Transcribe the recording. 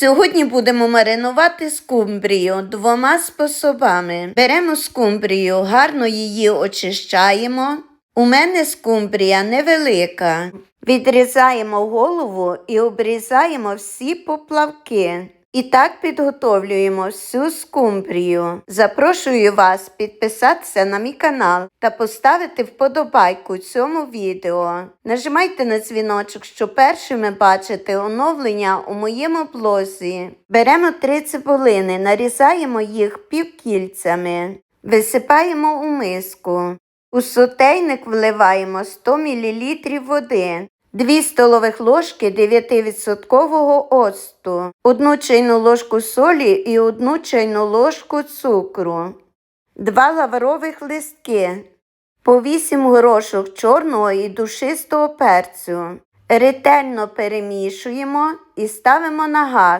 Сьогодні будемо маринувати скумбрію двома способами. Беремо скумбрію, гарно її очищаємо. У мене скумбрія невелика. Відрізаємо голову і обрізаємо всі поплавки. І так підготовлюємо всю скумбрію. Запрошую вас підписатися на мій канал та поставити вподобайку цьому відео. Нажимайте на дзвіночок, щоб першими бачити оновлення у моєму блозі. Беремо три цибулини, нарізаємо їх півкільцями, висипаємо у миску. У сотейник вливаємо 100 мл води, 2 столових ложки 9% оцту, 1 чайну ложку солі і 1 чайну ложку цукру, 2 лаврових листки, по 8 горошок чорного і душистого перцю. Ретельно перемішуємо і ставимо на газ.